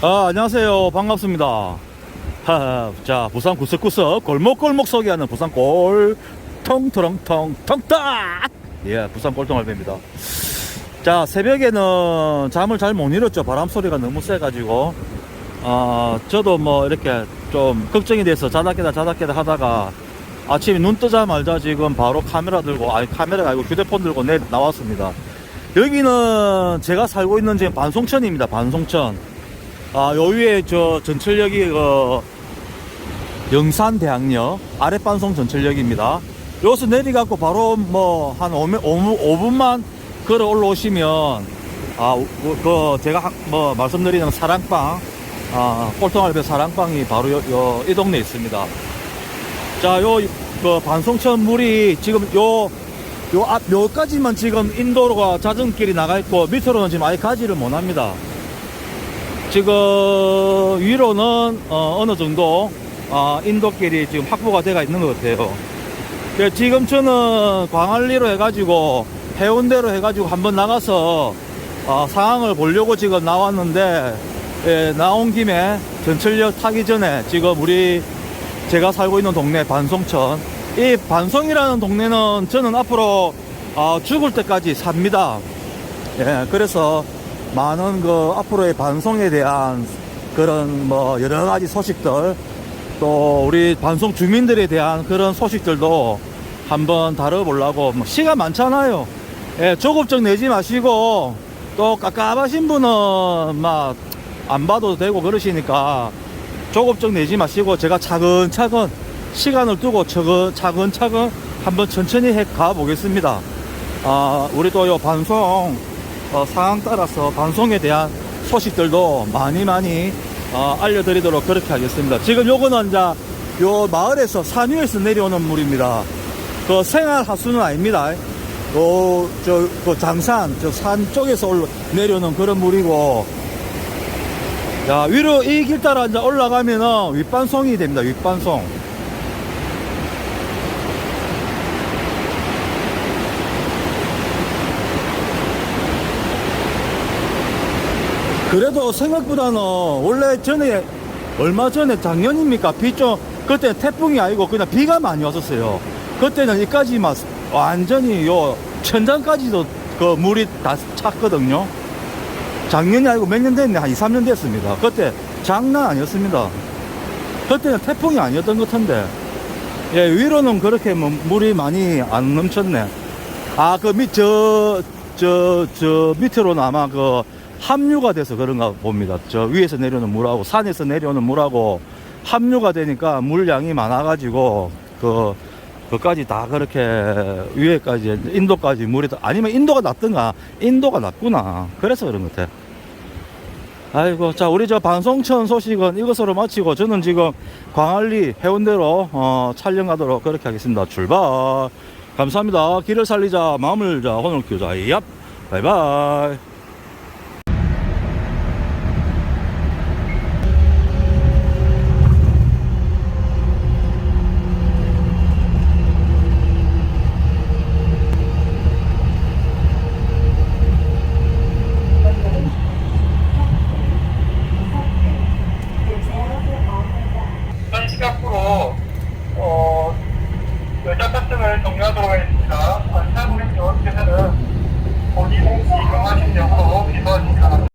아, 안녕하세요. 반갑습니다. 하, 자, 부산 구석구석 골목골목 소개하는 부산 골 통트렁통 통딱! 예, 부산 골통알배입니다. 자, 새벽에는 잠을 잘 못 이뤘죠. 바람 소리가 너무 세가지고. 아, 저도 뭐 이렇게 좀 걱정이 돼서 자다 깨다 자다 깨다 하다가 아침에 눈 뜨자마자 지금 바로 카메라 들고, 아니 카메라가 아니고 휴대폰 들고 내 나왔습니다. 여기는 제가 살고 있는 지금 반송천입니다. 반송천. 아, 요 위에 저 전철역이 그 영산대학역 아랫반송 전철역입니다. 여기서 내려갖고 바로 뭐 한 5분, 만 걸어 올라오시면 아, 그, 그 제가 하- 뭐 말씀드리는 사랑방 아, 꼴통알배 사랑방이 바로 요, 요, 이 동네에 있습니다. 자, 요, 그 반송천 물이 지금 요, 요 앞, 요까지만 지금 인도로가 자전길이 나가 있고 밑으로는 지금 아예 가지를 못 합니다. 지금 위로는 어, 느 정도 아, 인도길이 지금 확보가 되어 있는 것 같아요. 그래서 지금 저는 광안리로 해가지고 해운대로 해가지고 한번 나가서 아, 상황을 보려고 지금 나왔는데 예, 나온 김에 전철역 타기 전에 지금 우리 제가 살고 있는 동네 반송천 이 반송이라는 동네는 저는 앞으로 아, 죽을 때까지 삽니다. 예, 그래서 많은 그 앞으로의 반송에 대한 그런 뭐 여러 가지 소식들 또 우리 반송 주민들에 대한 그런 소식들도 한번 다뤄보려고 뭐 시간 많잖아요. 예, 조급증 내지 마시고 또 깝깝하신 분은 막 안 봐도 되고 그러시니까 조급증 내지 마시고 제가 차근차근 시간을 두고 차근 차근차근 한번 천천히 해 가보겠습니다. 아, 우리 또요 반송 어, 상황 따라서 반송에 대한 소식들도 많이 많이 어, 알려드리도록 그렇게 하겠습니다. 지금 요거는 이제 요 마을에서 산 위에서 내려오는 물입니다. 그 생활 하수는 아닙니다. 요, 저, 그 장산, 저 산 쪽에서 올라, 내려오는 그런 물이고, 야, 위로 이 길 따라 이제 올라가면은 윗반송이 됩니다. 윗반송. 그래도 생각보다는 원래 전에 얼마 전에 작년입니까? 비 좀 그때 태풍이 아니고 그냥 비가 많이 왔었어요. 그때는 이까지 막 완전히 요 천장까지도 그 물이 다 찼거든요. 작년이 아니고 몇 년 됐네? 한 2, 3년 됐습니다. 그때 장난 아니었습니다. 그때는 태풍이 아니었던 것 같은데. 예 위로는 그렇게 뭐 물이 많이 안 넘쳤네. 아 그 밑 저 저 저 밑으로는 아마 그 합류가 돼서 그런가 봅니다. 저 위에서 내려오는 물하고 산에서 내려오는 물하고 합류가 되니까 물량이 많아가지고 그 그까지 다 그렇게 위에까지 인도까지 물이 다- 아니면 인도가 낮던가 인도가 낮구나 그래서 그런 것 같아. 아이고 자 우리 저 반송천 소식은 이것으로 마치고 저는 지금 광안리 해운대로 어, 촬영 가도록 그렇게 하겠습니다. 출발. 감사합니다. 길을 살리자 마음을 자 혼을 키우자. 얍. 바이바이. 열차 탑승을 종료하도록 하겠습니다. 관찰 고객 여러분께서는 본인 이용하신 역으로 비서하십니다.